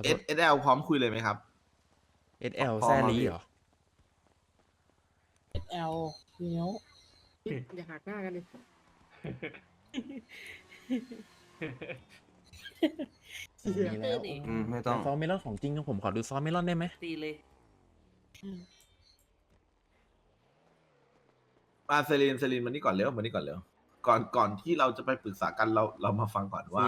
ขอโทเอษสเอสเอลพร้อมคุยเลยไหมครับ SL พอแซมาลีพี่เหรอ SL เนี้ยวอย่าหักหน้ากันดิ มีแล้วอืมไม่ต้องซอสเมลอนของจริงครับผมขอดูซอสเมลอนได้ไหมตีเลยมาเซรีนเซรีนมานี่ก่อนเร็วมานี่ก่อนเร็วก่อนก่อนที่เราจะไปปรึกษากันเราเรามาฟังก่อนว่า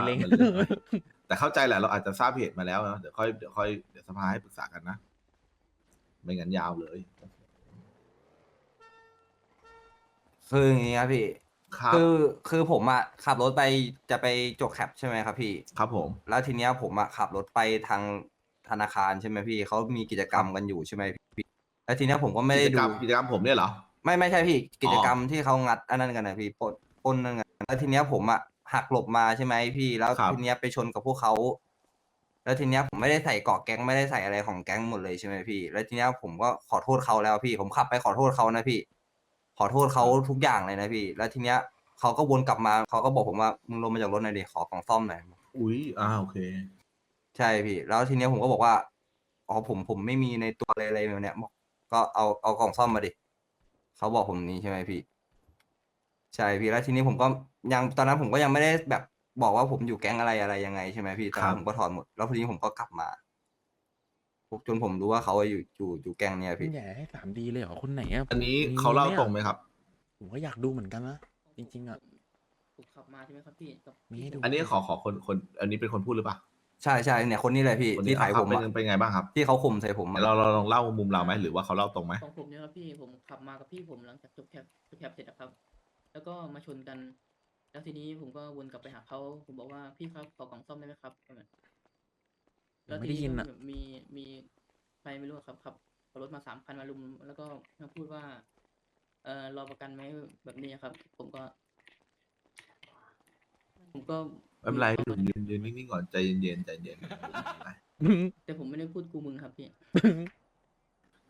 ซีเล้งมันเรื่องอะไรแต่เข้าใจแหละเราอาจจะทราบเหตุมาแล้วนะเดี๋ยวค่อยเดี๋ยวค่อยเดี๋ยวสภาให้ปรึกษากันนะ ไม่งั้นยาวเลย คืออย่างงี้ครับพี่ ครับคือคือผมอะขับรถไปจะไปจกแคปใช่ไหมครับพี่ ครับผม แล้วทีเนี้ยผมอะขับรถไปทางธนาคารใช่ไหมพี่เขามีกิจกรรมกันอยู่ใช่ไหมพี่แล้วทีเนี้ยผมก็ไม่ได้กิจดูกรรมกิจกรรมผมเนี่ยเหรอ ไม่ไม่ใช่พี่กิจกรรมที่เขางัดอันนั้นกันนะพี่ปล้นปล้นนั่นกันแล้วทีเนี้ยผมอะ หักหลบมาใช่ไหมพี่ แล้วครับ ทีเนี้ยไปชนกับพวกเขา แล้วทีเนี้ยผมไม่ได้ใส่เกาะแก๊งไม่ได้ใส่อะไรของแก๊งหมดเลยใช่ไหมพี่ แล้วทีเนี้ยผมก็ขอโทษเขาแล้วพี่ ผมขับไปขอโทษเขานะพี่ ขอโทษเขาทุกอย่างเลยนะพี่ แล้วทีเนี้ยเขาก็วนกลับมาเขาก็บอกผมว่ามึงลงมาจากรถหน่อยดิขอของซ่อมหน่อย อุ้ยอ่าโอเค ใช่พี่ แล้วทีเนี้ยผมก็บอกว่า อ๋อผมผมไม่มีในตัวเลยอะไรแบบเนี้ยบอกก็เอาเอากล่องซ่อมมาดิเขาบอกผมนี้ใช่ไหมพี่ ใช่พี่แล้วทีนี้ผมก็ ยังตอนนั้นผมก็ยังไม่ได้แบบบอกว่าผมอยู่แก๊งอะไรอะไรยังไงใช่ไหมพี่ตอนนั้ครันบผมก็ถอนหมดแล้วทีนี้ผมก็กลับมาจนผมรู้ว่าเขาอยู่อยู่อยู่แก๊งเนี้ยคุพี่ณใหญ่ให้สามดีเลยเหรอคนไหนอะอันนี้มีเขาเล่าไหมอะตรงไหมครับ ผมก็อยากดูเหมือนกันนะจริง ๆอะ ผมขับมาใช่ไหมครับพี่กับมีให้ดู อันนี้ขอขอคนคน อันนี้เป็นคนพูดหรือเปล่าใช่ใช่เนี่ยคนนี้เลยพี่คนนี้ที่ถ่ายอะคผรับมเป็นอะเป็นไงบ้างครับที่เขาข่มใส่ผมอะเราเราลองเล่ามุมเราไหมหรือว่าเขาเล่าตรงไหมของผมเนี่ยครับพี่ผมขับมากับพี่ผมหลังจากจบแคปจบแคปเสร็จนะครับ แล้วก็มาชนกัน แล้วทีนี้ผมก็วนกลับไปหาเขาผมบอกว่าพี่ครับขอกล่องซ่อมได้ไหมครับแล้วไม่ทีได้ยินี้นอะมีมีใครไม่รู้อะครับขับขับรถมาสามคันมาลุม แล้วก็มาพูดว่า เอ่อรอประกันไหมแบบนี้ครับ ผมก็ ผมก็ไม่เป็นไรอยู่ยืนยืนนิ่งๆก่อนใจเย็นๆใจเย็นแต่ผมไม่ได้พูดกูมึงครับพี่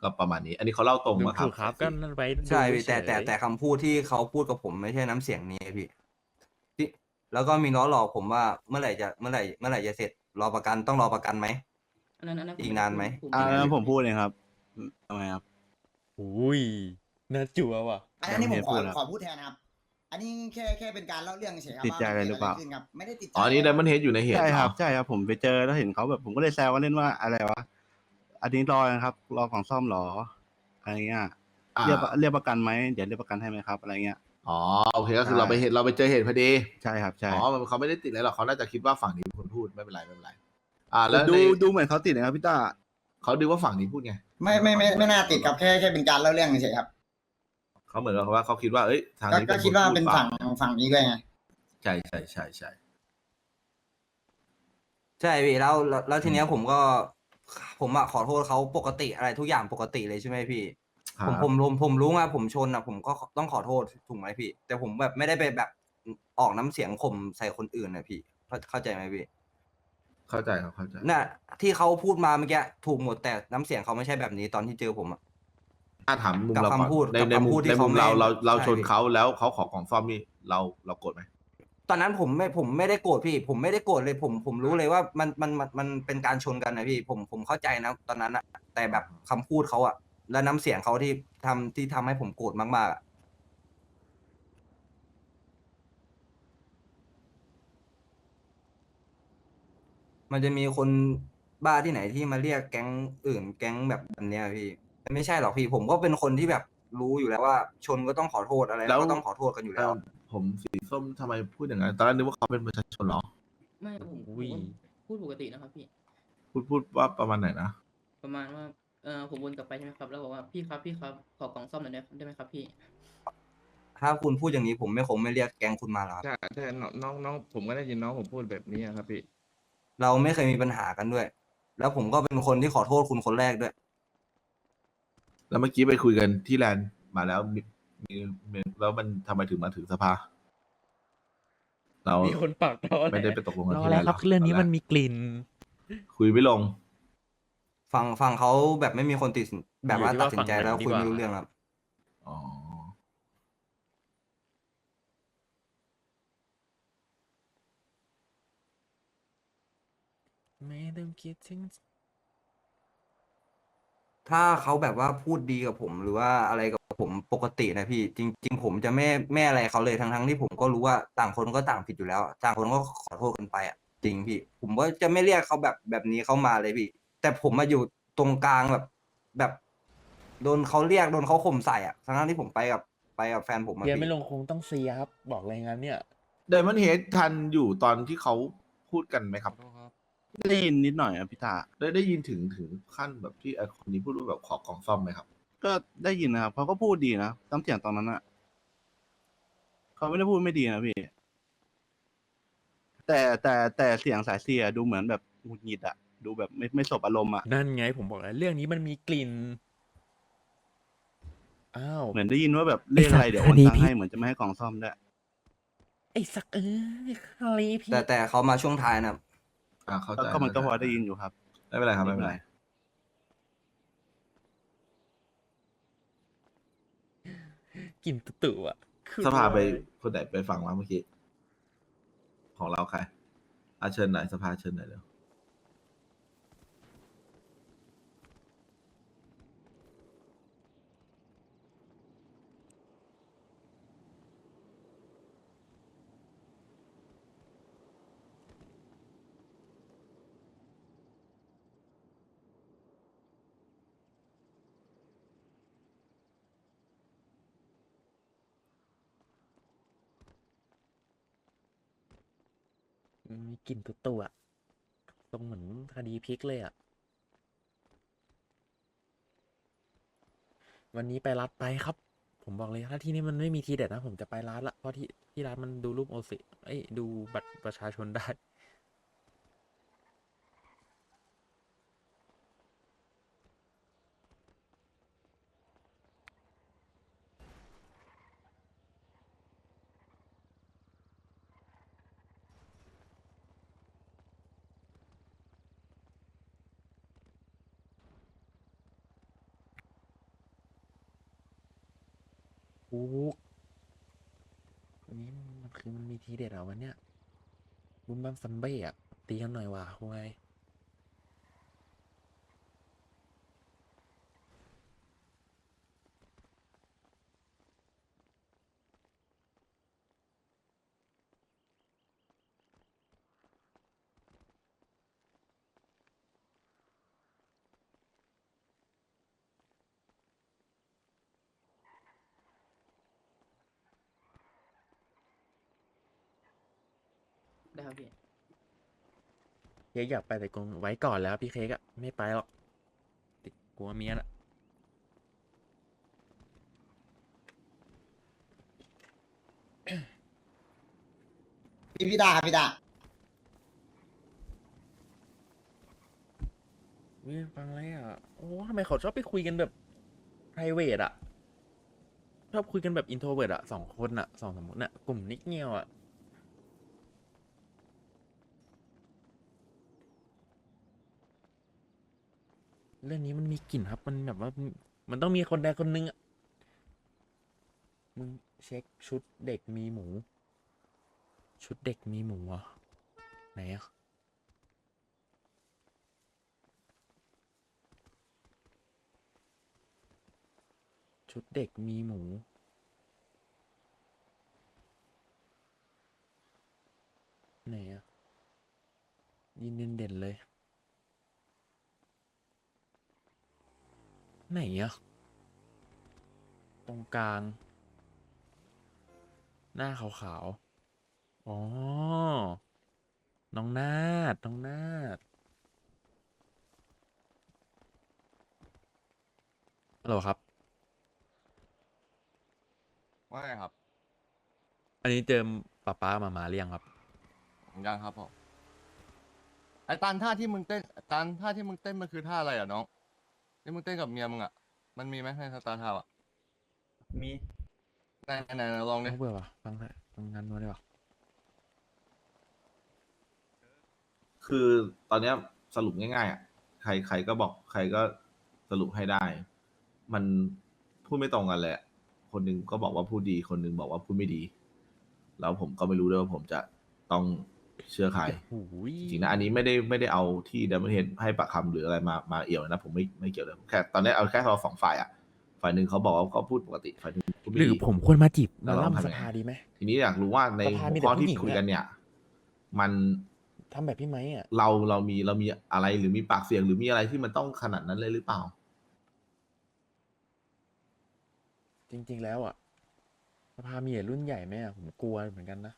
ก็ประมาณนี้ อันนี้เขาเล่าตรงมาครัถูบกครับก็นั่นไปดูใช่พี่แต่แต่เฉยแต่คำพูดที่เขาพูดกับผมไม่ใช่น้ำเสียงนี้พี่ที่ แล้วก็มีล้อหลอกผมว่าเมื่อไหร่จะเมื่อไหร่เมื่อไหร่จะเสร็จรอประกันต้องรอประกันไหม อันนั้นอันนั้นผอีกนานไหม ผอ่าไได้แล้วผมพูดเองครับทำไมครับ อุ้ยน่าจัวว่ะ อันนี้ผมขอไม่ได้พูดครับขอพูดแทนนะครับ อันนี้แค่แค่เป็นการเล่าเรื่องเฉยๆครับติดใจว่าอะไรมันหรือเปล่ากิดขึ้นครับไม่ได้ติดใจอ๋ออันนี้ไดมอนเฮดอยู่ในเหตุใช่ครับเหอใช่ครับ ผมไปเจอแล้วเห็นเขาแบบผมก็เลยแซวกันเล่นว่าอะไรวะ อันนี้รอนะครับ รอของซ่อมเหรออะไรเงี้ย อ่าเรียกเรียกประกันไหมเดี๋ยวเรียกประกันให้ไหมครับ อะไรเงี้ย อ๋อโอเคก็คือใช่เราไปเห็นเราไปเจอเหตุพอดีใช่ครับใช่อ๋อมันเขาไม่ได้ติดอะไรหรอกเขาน่าจะคิดว่าฝั่งนี้เป็นคนพูดไม่เป็นไรไม่เป็นไร อ่า แล้วดูในดูเหมือนเขาติดนะครับพี่ต้าเขาดูว่าฝั่งนี้พูดไงไม่ไม่ไม่ไม่น่าติดครับแค่แค่เป็นการเล่าเรื่องเฉยๆครับเขาเหมือนกับว่าเขาคิดว่าเอ้ยทางก็นี้ก็นคิดว่าพูเป็นปล่ฝั่งฝั่งนี้ด้วยไงใช่ใช่ใช่ใช่ใช่พี่แล้วแล้วแล้วทีเนี้ยผมก็ ผมอะขอโทษเขาปกติอะไรทุกอย่างปกติเลยใช่ไหมพี่ ครัผมบผมผมผมรู้ไงผมชนอะผมก็ต้องขอโทษถูกไหมพี่ แต่ผมแบบไม่ได้ไปแบบออกน้ำเสียงข่มใส่คนอื่นนะพี่เข้าเข้าใจไหมพี่เข้าใจครับเข้าใจ น่ะที่เขาพูดมาเมื่อกี้ถูกหมดแต่น้ำเสียงเขาไม่ใช่แบบนี้ตอนที่เจอผมอะถ้าถามมุมกับเราก่อนคำพูดในกับในมุคำพูมดที่ในมุมเขาไม่เราเราเราใช่ ชนเขาแล้วเขาขอของซ่อมนี่เราเราโกรธไหมตอนนั้นผมไม่ผมไม่ได้โกรธพี่ ผมไม่ได้โกรธเลยผมผมรู้เลยว่ามันมันมันมันเป็นการชนกันนะพี่ ผมผมเข้าใจนะตอนนั้นอะแต่แบบคำพูดเขาอะ และน้ำเสียงเขาที่ทำที่ทำให้ผมโกรธมากๆอะมันจะมีคนบ้าที่ไหนที่มาเรียกแก๊งอื่น แก๊งแบบแบบเนี้ยพี่ไม่ใช่หรอกพี่ผมก็เป็นคนที่แบบรู้อยู่แล้วว่า ชนก็ต้องขอโทษอะไรแล้ว ก็ต้องขอโทษกันอยู่แล้ว เอ่อผมสีส้มทำไมพูดอย่างนั้นตอนแรกนึกว่าเขาเป็นประชาชนเหรอ ไม่ผมผมอุ้ยก็พูดปกตินะครับพี่ พูดพูดว่าประมาณไหนนะ ประมาณว่า เออผมวนกลับไปใช่ไหมครับ แล้วบอกว่าพี่ครับพี่ครับขอกล่องซ่อมหน่อยได้ได้ไหมครับพี่ ถ้าคุณพูดอย่างนี้ผมไม่คงไม่เรียกแก๊งคุณมาหรอกครับใช่ใช่น้องน้องน้องผมก็ได้ยินน้องผมพูดแบบนี้อะครับพี่ เราไม่เคยมีปัญหากันด้วย แล้วผมก็เป็นคนที่ขอโทษคุณคนแรกด้วย แล้วเมื่อกี้ไปคุยกันที่แลนด์มาแล้วมีมีมีแล้วมันทำไมถึงมาถึงสภา เรามีคนปากรอไม่ได้ไปตกลงกันรอที่แล้แลวนด์ครับเรื่องนี้ตแกมันมีกลิ่นคุยไม่ลง ฟังฟังเขาแบบไม่มีคนติดสินแบบว่าอยู่ที่ตัดว่าสินใจฝั่งไหนแล้วดีคุยกว่าไม่รู้เรื่องครับ อ๋อนไม่ต้องคิดถึงถ้าเขาแบบว่าพูดดีกับผมหรือว่าอะไรกับผมปกตินะพี่ จริง ๆ ผมจะไม่ไม่อะไรเขาเลยทั้งทั้งๆที่ผมก็รู้ว่าต่างคนก็ต่างผิดอยู่แล้วอะต่างคนก็ขอโทษกันไปอะจริงพี่ ผมก็จะไม่เรียกเขาแบบแบบนี้เข้ามาเลยพี่ แต่ผมมาอยู่ตรงกลางแบบแบบโดนเขาเรียกโดนเขาข่มใส่อะทั้งๆที่ผมไปกับไปกับแฟนผมอะเรียนพี่ไม่ลงคงต้องเสียครับ บอกเลยงั้นเนี่ยไดมอนเฮดทันอยู่ตอนที่เขาพูดกันไหมครับ ได้ยินนิดหน่อยอะพี่ตาได้ได้ยินถึงถึงขั้นแบบที่ไอ้คนนี้พูดว่าแบบขอกล่องซ่อมไหมครับ ก็ได้ยินนะครับเขาก็พูดดีนะตั้งเสียงตอนนั้นอะเขาไม่ได้พูดไม่ดีนะพี่ แต่แต่แต่เสียงสายเสียดูเหมือนแบบหงุดหงิดอะ ดูแบบไม่ไม่สบอารมณ์อะนั่นไงผมบอกแล้วเรื่องนี้มันมีกลิ่น อ้าว เหมือนได้ยินว่าแบบเรียกอะไรเดี๋ยวโอนคดีตังพิค์ษให้เหมือนจะไม่ให้กล่องซ่อมด้วยไอ้สักเอ้ยคาลีพี่ แต่แต่เขามาช่วงท้ายนะอ่าเข้าใจก็มันก็พอเข้าใจได้ยินอยู่ครับ ไม่เป็นไรครับไม่เป็นไร กลิ่นตุ่ๆอะคือสภาไปคนไหนไปฟังมาเมื่อกี้ ของเราใครอาเชิญหน่อยสภาเชิญหน่อยเร็วีกลิ่นตุ่ตัวตรงเหมือนคดีพลิกเลยอะวันนี้ไปรัดไปครับ ผมบอกเลยถ้าที่นี่มันไม่มีทีเด็ดนะ ผมจะไปร้านละเพราะที่ที่ร้านมันดูรูปโอซิเอ้ยดูบัตรประชาชนได้ กวันนี้มันคือมันมีทีเด็ดอะวันเนี้ยบุมบัมซัมเบ้อะตีกันหน่อยว่ะคุย เค้กอยากไปแต่กงไว้ก่อนแล้วพี่เค้กอะไม่ไปหรอก ติดกลัวเมียน่ะพี่พี่ดาครับพี่ดาวิฟังอะไรอะ โอ้ทำไมเขาชอบไปคุยกันแบบ private อะชอบคุยกันแบบ introvert อะสองคนอะสองสามคนอะกลุ่มนิกเงียวอะ เรื่องนี้มันมีกลิ่นครับ มันแบบว่า มันต้องมีคนใดคนหนึงอะมึงเช็คชุดเด็กมีหมู ชุดเด็กมีหมูอะไหนอะชุดเด็กมีหมู ไหนอะยินเด่นๆเลย ไหนอะตรงกลาง หน้าขาวๆ อ๋อ น้องนาด น้องนาดฮัลโหลครับ ว่าไงครับอันนี้เจอป้าป้ามามาเรียงครับ ยังครับผมไอ้ตานท่าที่มึงเต้นตานท่าที่มึงเต้นมันคือท่าอะไรอะน้อง ที่มึงเต้นกับเมียมึงอะ มันมีไหมในสตาร์ทาวอะมีไหนไหนไหนลองดิเขาเบื่อว่ะฟังแต่ฟังงานนู้นดีกว่าคือตอนเนี้ยสรุปง่ายๆอะใครใครก็บอก ใครก็สรุปให้ได้ มันพูดไม่ตรงกันเลยอะคนหนึ่งก็บอกว่าพูดดี คนหนึ่งบอกว่าพูดไม่ดี แล้วผมก็ไม่รู้ด้วยว่าผมจะต้อง เชื่อใคร โอ้โหจริงๆนะอันนี้ไม่ได้ไม่ได้เอาที่ดัมเบิลเฮดให้ปากคำหรืออะไรมามาเอี่ยวนะ ผมไม่ไม่เกี่ยวเลยแค่ตอนนี้เอาแค่เราสองฝ่ายอะ ฝ่ายหนึ่งเขาบอกว่าเขาพูดปกติฝ่ายหนึ่งพูดไม่หรือดีผมควรมาจีบแล้มาวเราล่ำทำสยังไง ภาดีไหม ทีนี้อยากรู้ว่าในสภามีหัวแต่ข้อที่ผู้หญิงคุยอะกันเนี่ย มันทำแบบพี่ไม้อะ เราเรามีเรามีอะไรหรือมีปากเสียงหรือมีอะไรที่มันต้องขนาดนั้นเลยหรือเปล่า จริง ๆ แล้วอะสภามีแต่รุ่นใหญ่ไหมอะผมกลัวเหมือนกันนะ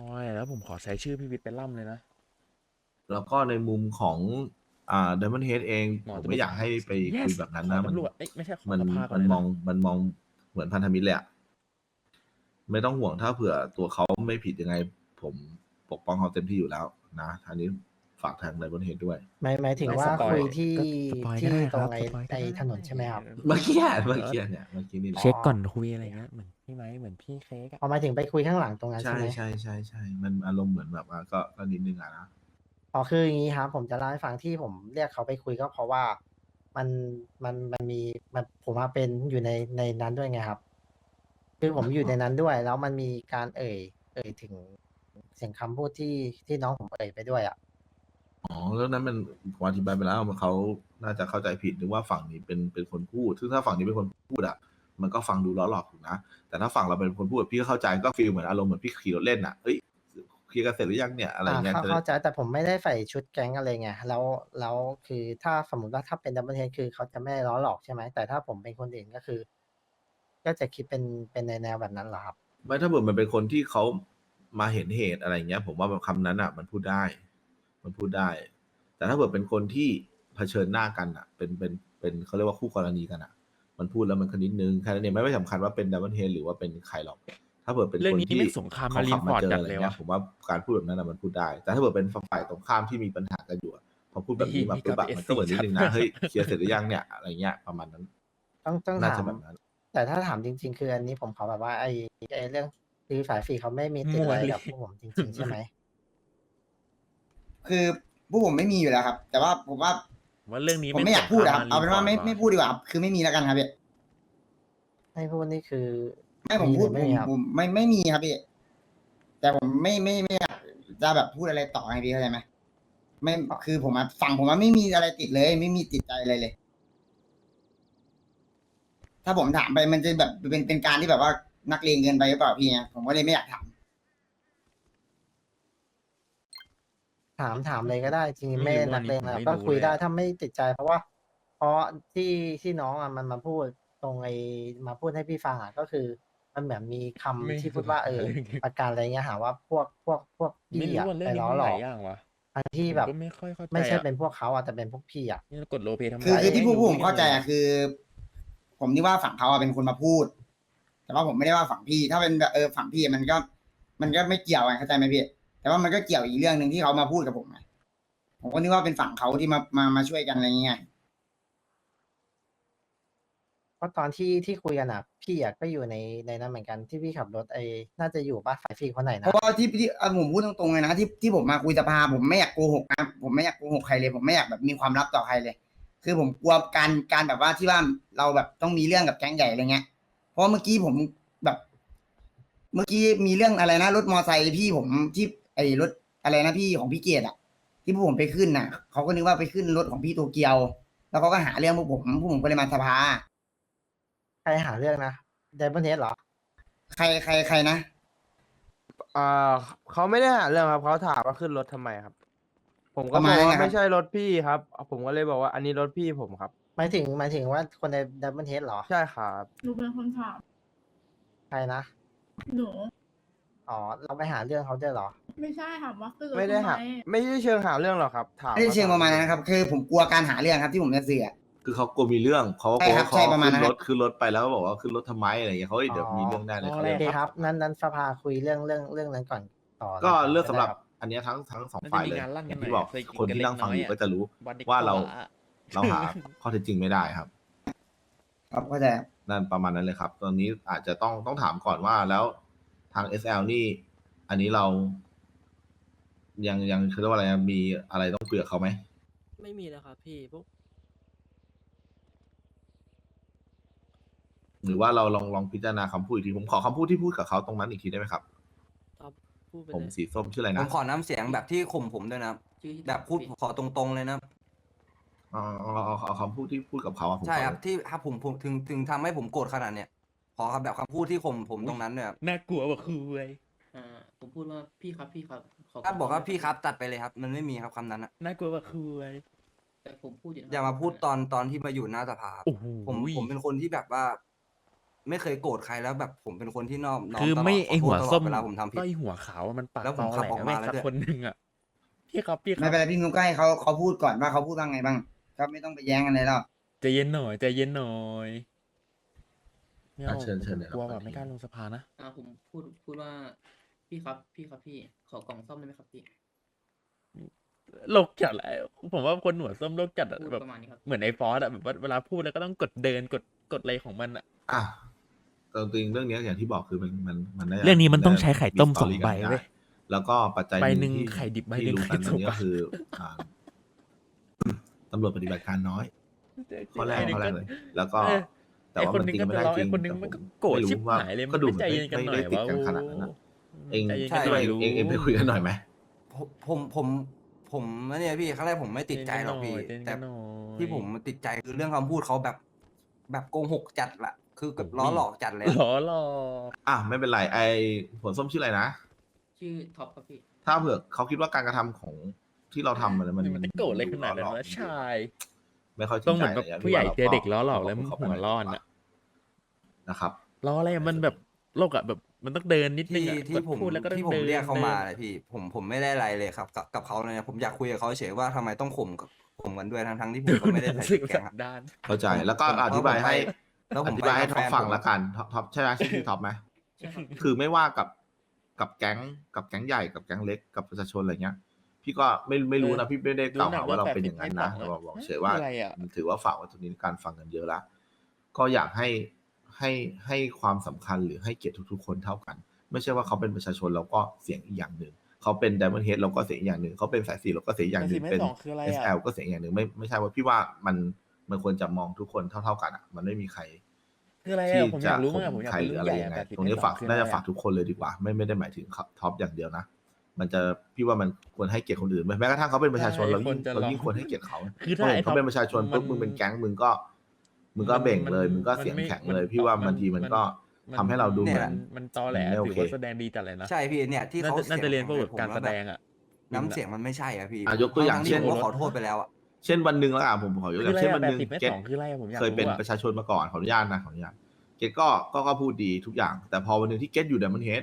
น้อยแล้วผมขอใช้ชื่อพี่วิทย์เป็นล่ำเลยนะ แล้วก็ในมุมของอ่าดัมเบิลเฮดเองหมอผมตำรวจ ไม่อยากให้ไป Yes คุยแบบนั้นนะขอมันตำรวจเอ้ยไม่ใช่ขอมันสภาก่อนมันเลยนะมองมันมองเหมือนพันธมิตรเลยอะไม่ต้องห่วงถ้าเผื่อตัวเขาไม่ผิดยังไง ผมปกป้องเขาเต็มที่อยู่แล้วนะอันนี้ ฝากทางไดบนเฮดด้วย หมายหมายถึงไม่ว่าสปอยคุยที่ก็สปอยก็ที่ได้ตรงครับไอ้สปอยก็ไอ้ได้ถนนใช่ไหมครับเมื่อกี้อะเมื่อกี้เนี่ยเมื่อกี้นี่แหละเช็คก่อนคุยอะไรเงี้ยเหมือนพี่ไม้เหมือนพี่เค้กอะ เอาหมายถึงไปคุยข้างหลังตรงนั้นใช่ใช่ไหมใช่ใช่ใช่มันอารมณ์เหมือนแบบว่าก็ก็นิดนึงอะนะ อ๋อคืออย่างนี้ครับผมจะเล่าให้ฟังที่ผมเรียกเขาไปคุยก็เพราะว่ามันมันมันมีมันผมมาเป็นอยู่ในในนั้นด้วยไงครับ คือผมอยู่ในนั้นด้วย แล้วมันมีการเอ่ย เอ่ยถึงเสียงคำพูดที่ที่น้องผมเอ่ยไปด้วยอะ อ๋อเรื่องนั้นมันผมอธิบายไปแล้วมันเขาน่าจะเข้าใจผิดนึกว่าฝั่งนี้เป็นเป็นคนพูด ซึ่งถ้าฝั่งนี้เป็นคนพูดอะมันก็ฟังดูล้อหลอกถูกนะ แต่ถ้าฝั่งเราเป็นคนพูดพี่ก็เข้าใจก็ฟีลเหมือนอารมณ์เหมือนพี่ขี่รถเล่นอะเอ้ยเคลียร์กันเสร็จหรือยังเนี่ยอะไรอย่างเงี้ยอ่าจะเข้าได้เข้าใจแต่ผมไม่ได้ใส่ชุดแก๊งอะไรไงแล้วแล้วคือถ้าสมมติว่าถ้าเป็นดับเบิลเฮดคือเขาจะไม่ล้อหลอกใช่ไหมแต่ถ้าผมเป็นคนอื่นก็คือ ก็จะคิดเป็นเป็นในแนวแบบนั้นเหรอครับ ไม่ถ้าเกิดมันเป็นคนที่เขามาเห็นเหตุอะไรเงี้ย ผมว่าแบบคำนั้นอะ มันพูดได้ มันพูดได้ แต่ถ้าเกิดเป็นคนที่เผชิญหน้ากันอะ เป็นเป็นเป็นเขาเรียกว่าคู่กรณีกันอะ มันพูดแล้วมันคนิดนึงแค่นั้นเองไม่ไม่สำคัญว่าเป็นดับเบิลเฮดหรือว่าเป็นใครหรอก ถ้าเกิดเป็นเรื่องคนนี้ที่ไม่สงครามเขามารีขันบฟมาอร์ดเจอจัดอะไรเลยเงี้วะยผมว่าการพูดแบบนั้นอะมันพูดได้ แต่ถ้าเกิดเป็นฝ่ายตรงข้ามที่มีปัญหากันอยู่อะพอพูดแบบนี้มามีปุ๊บแบบกับมันก็เหมือนนิดนึง SC นะเฮ้ยเคลียร์เสร็จหรือยังเนี่ยอะไรเงี้ยประมาณนั้น ต้องต้องน่าถาจะมแบบนั้นแต่ถ้าถามจริง ๆ คืออันนี้ผมขอแบบว่าไอ้ไอ้เรื่องคือสายฟรีเขาไม่มีติดอะไรกับพวกผมจริงๆใช่ไหม คือพวกผมไม่มีอยู่แล้วครับ แต่ว่าผมว่าว่าเรื่องนี้ผมไม่อยากพูดอะครับสงเอาเป็นว่าไม่รีนฟร์ไม่พูดดีกว่าครับคือไม่มีแล้วกันครับพี่ให้พูดนี่คือไม่ผมพูดหรือผมไม่ครับผมไม่ไม่มีครับพี่แต่ผมไม่ไม่ไม่อยากจะแบบพูดอะไรต่อไงพี่เข้าใจไหมไม่คือผมอะฝั่งผมว่าไม่มีอะไรติดเลย ไม่มีติดใจอะไรเลย ถ้าผมถามไปมันจะแบบเป็นเป็นการที่แบบว่านักเลงเกินไปหรือเปล่าพี่ไงผมก็เลยไม่อยากถาม ถามถามเลยก็ได้จริงๆไม่ไม่รู้นักเลงอันนี้ผมแล้วไม่ก็รู้คุยเลยได้อะ ถ้าไม่ติดใจเพราะว่า เพราะที่ที่น้องอะมันมาพูดตรงไอ้มาพูดให้พี่ฟังอะก็คือ มันเหมือนมีคำไม่ที่พูดว่าเออรู้เลย ประกันอะไรเงี้ยหาว่าพวกพวกพวกไม่พี่รู้อะว่าเรื่อไปงนี้ล้อมันหลหอลากยอย่างวะ ทั้งที่แบบผมก็ไม่ค่อยเข้าใจไม่ใช่อะ เป็นพวกเขาอะแต่เป็นพวกพี่อะ นี่เรากดโลเพทำไมคือคือที่ไผู้ผู้ผมรู้เข้าใจลยอะคือ ผมนี่ว่าฝั่งเขาอะเป็นคนมาพูด แต่ว่าผมไม่ได้ว่าฝั่งพี่ ถ้าเป็นแบบเออฝั่งพี่มันก็ มันก็ไม่เกี่ยวไงเข้าใจไหมพี่ แต่ว่ามันก็เกี่ยวอีกเรื่องหนึ่งที่เขามาพูดกับผมไงผมก็นึกว่าเป็นฝั่งเขาที่มามามาช่วยกันอะไรอย่างเงี้ยเพราะตอนที่ที่คุยกันอะ พี่อะก็อยู่ในในนั้นเหมือนกันที่พี่ขับรถไอ้น่าจะอยู่ป้าสายฟรีคนไหนเพนะ ราะว่าที่ที่เอาผมพูดตรงๆเลยนะที่ที่ผมมาคุยสภาผมไม่อยากโกหกนะผมไม่อยากโกหกใครเลย ผมไม่อยากแบบมีความลับต่อใครเลย คือผมกลัวการการแบบว่าที่ว่าเราแบบต้องมีเรื่องกับแก๊งใหญ่อะไรเงี้ย เพราะเมื่อกี้ผมแบบ เมื่อกี้มีเรื่องอะไรนะรถมอไซค์พี่ผมที่ ไอ้รถอะไรนะพี่ของพี่เกียรติอะที่พวกผมไปขึ้นน่ะเขาก็นึกว่าไปขึ้นรถของพี่โตเกียว แล้วเขาก็หาเรื่องพวกผมพวกผมก็เลยมาสภา ใครหาเรื่องนะเดบเบิลเฮดเหรอ ใครใครใครนะอ่าเขาไม่ได้หาเรื่องครับเขาถามว่าขึ้นรถทำไมครับ ผมก็ประบมาอณกนั้นว่านะครับไม่ใช่รถพี่ครับ ผมก็เลยบอกว่าอันนี้รถพี่ผมครับ หมายถึงหมายถึงว่าคนในเดบเบิลเฮดเหรอ ใช่ครับหนูเป็นคนถามใครนะ หนู อ๋อ เราไปหาเรื่องเขาด้วยเหรอ ไม่ใช่ถามว่าคือรถไม่ได้หาทำไม่ได้เชิงหาเรื่องหรอกครับ ถามไม่ได้เชิงประมาณนั้นนะครับคือผมกลัวการหาเรื่องครับที่ผมจะเสือกคือเขากลัวมีเรื่องเขาใช่กลัวครับเขาใช่ประมาณขึ้นั้นนรถขึ้นรถไปแล้วก็บอกว่าขึ้นรถทำไมอะไรอย่างเงี้ยเขาเอ้ยเดี๋ยวมีเรื่องได้เลยอ๋อเขาอะไรเลยโอเคครับนั้นนั้นสภาคุยเรื่องเรื่องเรื่องนั้นก่อนต่อก็นะครับเลือกสำหรับได้คอันเนี้ยทั้งทั้งสองมันจะฝ่ายมีเลยงานลั่นอกัย่านงหน่ที่อยบอกเคยกินคนกันที่เล็กนั่งฟังน้อยอยู่อะก็จะรู้วันเด็กว่าเราผอะเราหาข้อเท็จจริงไม่ได้ครับ ครับเข้าใจครับนั่นประมาณนั้นเลยครับ ตอนนี้อาจจะต้องต้องถามก่อนว่าแล้วทาง SL นี่ อันนี้เรา ยังยังคือเรียกว่าอะไรนะมีอะไรต้องเปลือกเขาไหมไม่มีแล้วครับพี่พวกอหรือว่าเราลองลองพิจารณาคำพูดอีกทีผมขอคำพูดที่พูดกับเขาตรงนั้นอีกทีได้ไหมครับ พูดไปผมเลยสีส้มชื่ออะไรผนะมขอน้ำเสียงแบบที่ข่มผมด้วยนะครับชื่อที่แบบพูดพี่ขอตรงๆเลยนะครับเอาเอาเอาเอาคำพูดที่พูดกับเขาอะผมใช่ขอครับที่ถ้าผมผมถึงถึงทำให้ผมโกรธขนาดเนี้ยขอครับแบบคำพูดที่ข่มผมตรงนั้นเนี่ยครับ น่ากลัวว่ะคุย อ่าผมพูดว่าพี่ครับพี่ครับ ขถ้าบอกว่าขพี่ครับตัดไปเลยครับ มันไม่มีครับคำนั้นอะน่ากลัวว่ะคุยแต่ผมพูดอยู่นะอย่ามาพูดตอนตอนที่มาอยู่หน้าสภาครับโอ้โหผมผมเป็นคนที่แบบว่า ไม่เคยโกรธใครแล้วแบบผมเป็นคนที่นอบน้อมคือตลอดไม่ขไอหัวโทษตลอดส้มเวลาผมทำผิด ก็ไอหัวขาวอะมันปากแล้วผตมอขัแหบลออกแม่มางแล้วสักด้วย คนหนึ่งอะพี่ครับพี่คไม่รับเป็นไรพี่นุ้ยก็ให้เขาเขาพูดก่อนว่าเขาพูดว่าไงบ้างก็ไม่ต้องไปแย้งกันเลยหรอกใจเย็นหน่อยใจเย็นหน่อยไม่อะเอาเชิญเชิญเลยกลัวครับแบบไม่กล้าลงสภานะ อ่าผมพูดพูดว่าพี่ครับพี่ครับพี่ ขอกล่องซ่อมได้ไหมครับพี่โลกจัดแหละผมว่าคนหัวส้มโลกจัดอะพูดแบบประมาณนี้ครับเหมือนไอ้ฟอสอะแบบว่าเวลาพูดแล้วก็ต้องกดเดินกดกดอะไรของมันอะอะแต่จริงๆเรื่องเนี้ยอย่างที่บอกคือมันมันมันน่าจะเรื่องนี้มันต้องใช้ไข่ต้มสสองรี่ใบกันเว้ยได้แล้วก็ปัจจัยใบหนึ่งที่ไข่ดิบใบที่หนึ่งรู้ไข่กันตสุรงกนี้อะก็คืออ่าตำรวจปฏิบัติการน้อย ข้อแรกข้อแรกเลย แล้วก็เออแต่ไอ้ว่าคนมันหนึงจริงก็ไม่จะได้ร้องจริไอ้งคนหนึงแต่มันก็ผมโกรธไม่ชิบรู้ว่าหายเลยก็ดูมันเหมืไม่อนใจไม่เย็นกันหน่ไม่อยได้ติดว่ากันขนาดนั้นนะ เองใจเย็นใช่กันหน่อยเองเองเองไปคุยกันหน่อยไหมผมผมผมผมเนี่ยพี่ครั้งแรกผมไม่ติดใจหรอกพี่ใจเย็นแต่กันหน่อยที่ผมติดใจคือเรื่องคำพูดเขาแบบ แบบโกหกจัดละคือกับล้อหลอกจัดเลยล้อหลอกอะไม่เป็นไรไอหัวส้มชื่ออะไรนะ ชื่อท็อปครับพี่ ถ้าเผื่อเขาคิดว่าการกระทำของที่เราทำมันมันมันจะโกรธอะไรขนาดนั้นดูหลวะอกๆชาย ไม่ค่อยจริต้องงเหใจมือนแบบะผู้ใหญ่ราเจอเด็กล้อหลอกเาแล้วมึงเขาหัวร้อนอะ นะครับ ล้ออะไรอะมันแบบโลกอะแบบ มันต้องเดินนิดนึงที่อะที่กดผมพูดแล้วก็ต้องที่ผมเดินเรียกเขามาดิน เลยพี่ผมผมไม่ได้อะไรเลยครับ กับกับเขาเลยนะผมอยากคุยกับเขาเฉยว่าทำไมต้องข่มกับข่มกันด้วยทั้งทั้งที่ผมก็ไม่ได้ใส่สึชุกดแกสังนครับดาน เข้าใจแล้วก็ผมอธิบายให้แล้วผมอไปธิบายให้กับท็อปแฟน ฟังผมละกันท็อปท็อปใช่ไหมชื่อท็อปไหมใช่ครับคือไม่ว่ากับกับแก๊งกับแก๊งใหญ่กับแก๊งเล็กกับประชาชนอะไรเงี้ย พี่ก็ไม่ไม่รู้นะพี่ไม่ได้กล่าวหาว่าเราเป็นอย่างนั้นนะเราบอกเฉยว่าอะไรอะ ถือว่าฝากไว้ตรงนี้การฟังกันเยอะละก็อยากให้ ให้ให้ความสำคัญหรือให้เกียรติทุก ๆ คนเท่ากัน ไม่ใช่ว่าเขาเป็นประชาชนเราก็เสียงอีกอย่างหนึ่งเขาเป็นด m ม n d นเฮดเราก็เสียงอีกอย่างหนึ่งเขาเป็นสายสีเราก็เสียงอีกอย่างหนึ่งแต่เป็นสี่ไม่สองคืออะไรอะ SL ก็เสียงอีกอย่างหนึ่งไม่ไม่ใช่ว่าพี่ว่ามันมันควรจะมองทุกคนเท่า ๆกันอะ มันไม่มีใครคืออะไรที่อะผมอจะยากรู้ข่มากผมมอยากใครเป็นหรือรุ่นอะไรใหญ่ยังอะไงแต่ตรงนี้ฝากคือน่าจะอไรฝากทุกคนเลยดีกว่า ไม่ไม่ได้หมายถึงท็อปอย่างเดียวนะมันจะพี่ว่ามันควรให้เกียรติคนอื่นแม้กระทั่งเขาเป็นประชาชนเรายิ่งเรายิ่งควรให้เกียรติเขาคือถ้าถ้าไอ้เขาเป็นประชาชนปุ๊บมึงเป็นแก๊งมึงก็ มึงก็เบ่งเลย มึงก็เสียงแข็งเลย พี่ว่าบางทีมันก็ทำให้เราดูเหมือนมันตอแหลไม่โอถือเคว่าแสดงดีจัดเลยนะใช่พี่เนี่ยที่น่าเขาจะน่าจะเรียนพวกแบบผมการล้แสวบบดงอะน้ำเสียงมันไม่ใช่อะพี่อะยกตัวอย่างทั้ๆที่เช่นผมก็ขอโทษไปแล้วอะเช่นวันหนึ่งแล้วกันผมขอยกคือตัวอย่างอะไรเช่นวันหนึ่งอะแปดสิบไม่เก็ตสองคืออะไรอะผมอยากเคยเป็นรู้อะประชาชนมาก่อนขออนุญาตนะขออนุญาตเกตก็ก็ก็พูดดีทุกอย่าง แต่พอวันหนึ่งที่เกตอยู่ดัมเบิลเฮด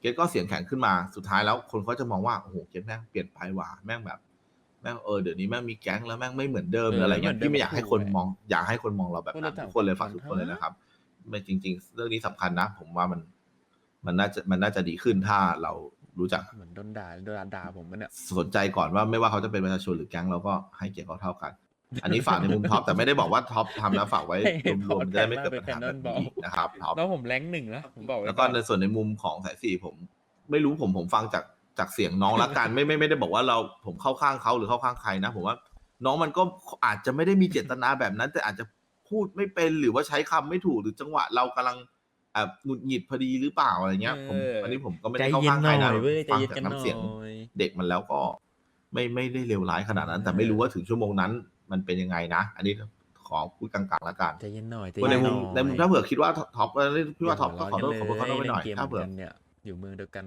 เกตก็เสียงแข็งขึ้นมาสุดท้ายแล้วคนเขาจะมองว่าโอ้โหเกตแม่งเปลี่ยนไปว่ะแม่งแบบแม่งเออเดี๋ยวนี้แม่งมีแก๊งแล้วแม่งไม่เหมือนเดิมหรืออะไรเงี้ยพี่ไม่อยากให้คนมอง อยากให้คนมองเราแบบนั้นทุกคนเลยฝากทุกคนเลยนะครับ ไม่จริง ๆ เรื่องนี้สำคัญนะ ผมว่ามัน มันน่าจะมันน่าจะดีขึ้นถ้าเรารู้จัก เหมือนโดนด่าโดนด่าผมมันเนี่ย สนใจก่อนว่าไม่ว่าเขาจะเป็นประชาชนหรือแก๊งเราก็ให้เกียรติเขาเท่ากัน อันนี้ฝากในมุมท็อปแต่ไม่ได้บอกว่าท็อปทำแล้วฝากไว้ให้รวมๆจะได้ไม่พอเกิดแทปัญนหามาแบบเป็นนี้นะครับท็อป แล้วผมแรงหนึ่งนะผมบอกไแล้วก็ในส่วนในมุมของสายสี่ผม ไม่รู้ผมผมฟังจาก จากเสียงน้องละกันไม่ไม่ไม่ได้บอกว่าเราผมเข้าข้างเขาหรือเข้าข้างใครนะผมว่า น้องมันก็อาจจะไม่ได้มีเจตนาแบบนั้น แต่อาจจะพูดไม่เป็นหรือว่าใช้คำไม่ถูกหรือจังหวะเรากำลังอะหงุดหงิดพอดีหรือเปล่าอะไรเงี้ยผมเอออัอันนี้ผมก็ไม่ใจได้เข้าเย็นข้างหใครน่อนะยเว้ยใจฟังเย็นจากกันหน่น้ำเสียงอยเด็กมันแล้วก็ ไม่ไม่ได้เลวร้ายขนาดนั้น แต่ไม่รู้ว่าถึงชั่วโมงนั้น มันเป็นยังไงนะอันนี้ขอพูดกลางๆแล้วกันใจเย็นหน่อยใจในเย็นหมุน่มอยในมุมถ้าเผื่อคิดว่าท็อปเออพี่ว่าท็อปก็ขอโทษขอหัวโทษร้เขานไปหน่อยเล่กมถ้าเผื่อกันเนี่ยอยู่เมืองเดียวกัน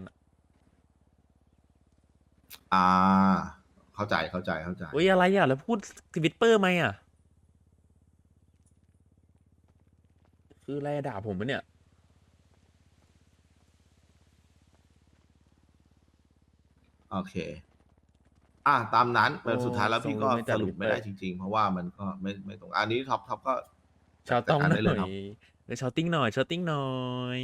อะอ่า เข้าใจเข้าใจเข้าใจ โอ้ยอะไรอะ แล้วพูดทวิตเปอร์ไหมอะ คืออะไรด่าผมปะเนี่ย โอเค อ่าตามนั้นแต่โอ้สุดท้ายแล้วพี่ก็ส่งรูปไม่จัสดรุปไม่ได้จริง ๆ เพราะว่ามันก็ไม่ไม่ตรงอันนี้ท็อปท็อปก็ชาวต้องจัดหการได้น่เลอยครับเออชาวติ้งหน่อยชาวติ้งหน่อย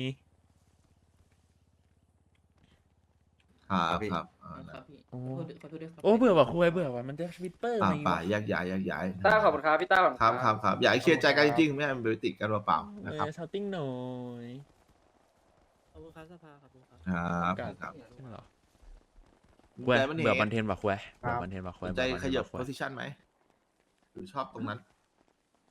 ครับพี่ครับอ่าครับพี่โอ้ ขอโทษขอโทษด้วยครับ โอ้เบื่อว่ะคุยเบื่อว่ะมันจะทวิตเปอร์อ่าไหมป่าแยกย้ายแยกย้ายต้าขอบคุณครับพี่ต้าขอบคุณครับครับครับอยากให้เคลียร์ใจกันจริงๆไม่ให้มันไปติดกันเปล่าๆเอนะครับอชาวติ้งหน่อยขอบคุณครับสภาขอบคุณครับครับการครับใช่เหรอคุยแต่มันเบื่อเห็นบันเทนว่ะคุยเบื่อบันเทนว่ะคุสยนใจเบื่อบันขเทนยับว่ะคุโพสิชันไหมหรือชอบตรงนั้น